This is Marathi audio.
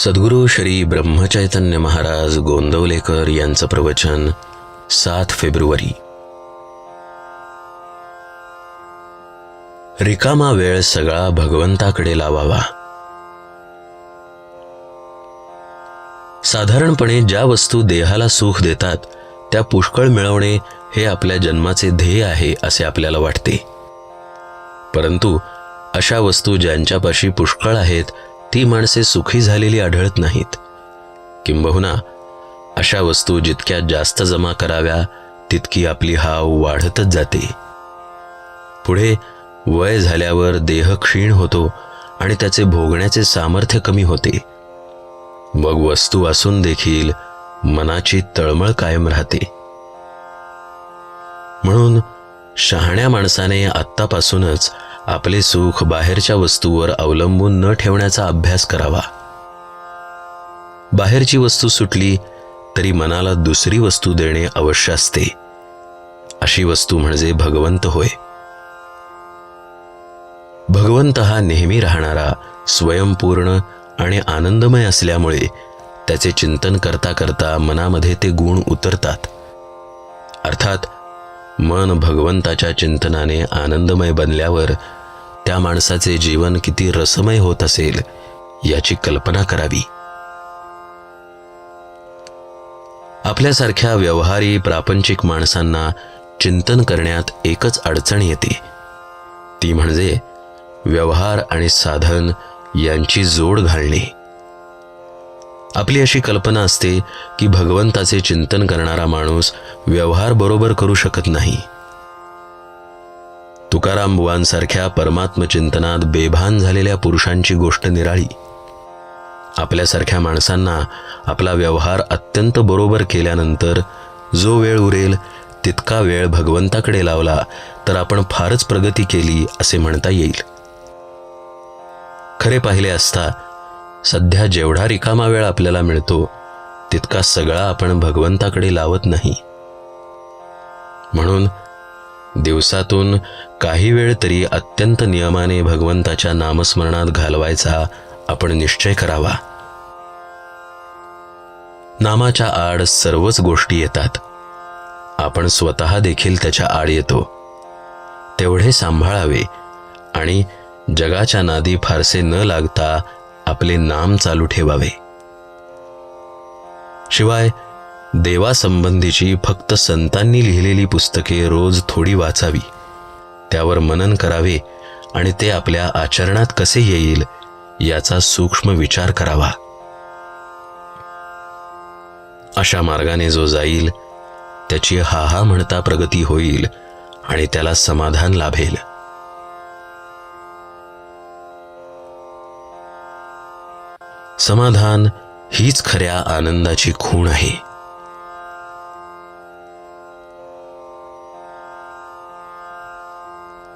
सद्गुरू श्री ब्रह्मचैतन्य महाराज गोंदवलेकर यांचं प्रवचन सात फेब्रुवारी. रिकामा वेळ सगळा भगवंताकडे लावावा. साधारणपणे ज्या वस्तू देहाला सुख देतात त्या पुष्कळ मिळवणे हे आपल्या जन्माचे ध्येय आहे असे आपल्याला वाटते. परंतु अशा वस्तू ज्यांच्यापाशी पुष्कळ आहेत ती माणसे सुखी झालेली आढळत नाहीत. किंबहुना अशा वस्तू जितक्या जास्त जमा कराव्या तितकी आपली हाव वाढतच जाते. पुढे वय झाल्यावर देह क्षीण होतो आणि त्याचे भोगण्याचे सामर्थ्य कमी होते. मग वस्तू असून देखील मनाची तळमळ कायम राहते. म्हणून शहाण्या माणसाने आत्तापासूनच आपले सुख बाहेरच्या वस्तूवर अवलंबून न ठेवण्याचा अभ्यास करावा. बाहेरची वस्तू सुटली तरी मनाला दुसरी वस्तू देणे अवश्य असते. अशी वस्तू म्हणजे भगवंत होय. भगवंत हा नेहमी राहणारा स्वयंपूर्ण आणि आनंदमय असल्यामुळे त्याचे चिंतन करता करता मनामध्ये ते गुण उतरतात. अर्थात मन भगवंताच्या चिंतनाने आनंदमय बनल्यावर त्या माणसाचे जीवन किती रसमय होत असेल याची कल्पना करावी. आपल्यासारख्या व्यवहारी प्रापंचिक माणसांना चिंतन करण्यात एकच अडचण येते. ती म्हणजे व्यवहार आणि साधन यांची जोड घालणे. आपली अशी कल्पना असते की भगवंताचे चिंतन करणारा माणूस व्यवहार बरोबर करू शकत नाही. तुकाराम बुवांसारख्या परमात्मचिंतनात बेभान झालेल्या पुरुषांची गोष्ट निराळी. आपल्यासारख्या माणसांना आपला व्यवहार अत्यंत बरोबर केल्यानंतर जो वेळ उरेल तितका वेळ भगवंताकडे लावला तर आपण फारच प्रगती केली असे म्हणता येईल. खरे पाहिले असता सध्या जेवढा रिकामा वेळ आपल्याला मिळतो तितका सगळा आपण भगवंताकडे लावत नाही. म्हणून दिवसातून काही वेळ तरी अत्यंत नियमाने भगवंताच्या नामस्मरणात घालवायचा आपण निश्चय करावा. नामाच्या आड सर्वच गोष्टी येतात. आपण स्वतः देखील त्याच्या आड येतो. तेवढे सांभाळावे आणि जगाच्या नादी फारसे न लागता आपले नाम चालू ठेवावे. शिवाय देवासंबंधीची फक्त संतांनी लिहिलेली पुस्तके रोज थोडी वाचावी. त्यावर मनन करावे आणि ते आपल्या आचरणात कसे येईल याचा सूक्ष्म विचार करावा. अशा मार्गाने जो जाईल त्याची हा हा म्हणता प्रगती होईल आणि त्याला समाधान लाभेल. समाधान हीच खऱ्या आनंदाची खूण आहे.